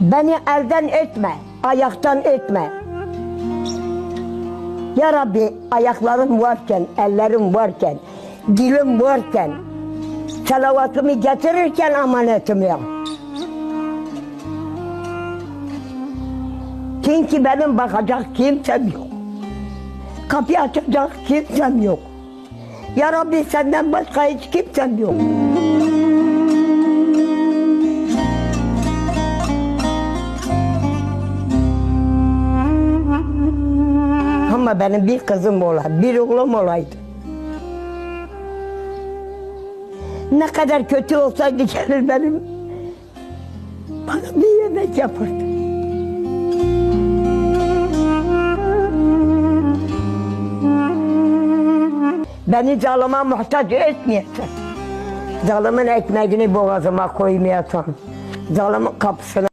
Beni elden etme, ayaktan etme. Ya Rabbi ayaklarım varken, ellerim varken, dilim varken, salavatımı getirirken amanetimi al. Çünkü benim bakacak kimsem yok. Kapıyı açacak kimsem yok. Ya Rabbi senden başka hiç kimsem yok. Ama benim bir kızım olaydı, bir oğlum olaydı. Ne kadar kötü olsaydı gelir benim bana bir yemek yapardı. Beni zalıma muhtaç etmeyesin. Zalımın ekmeğini boğazıma koymayasın. Zalımın kapısına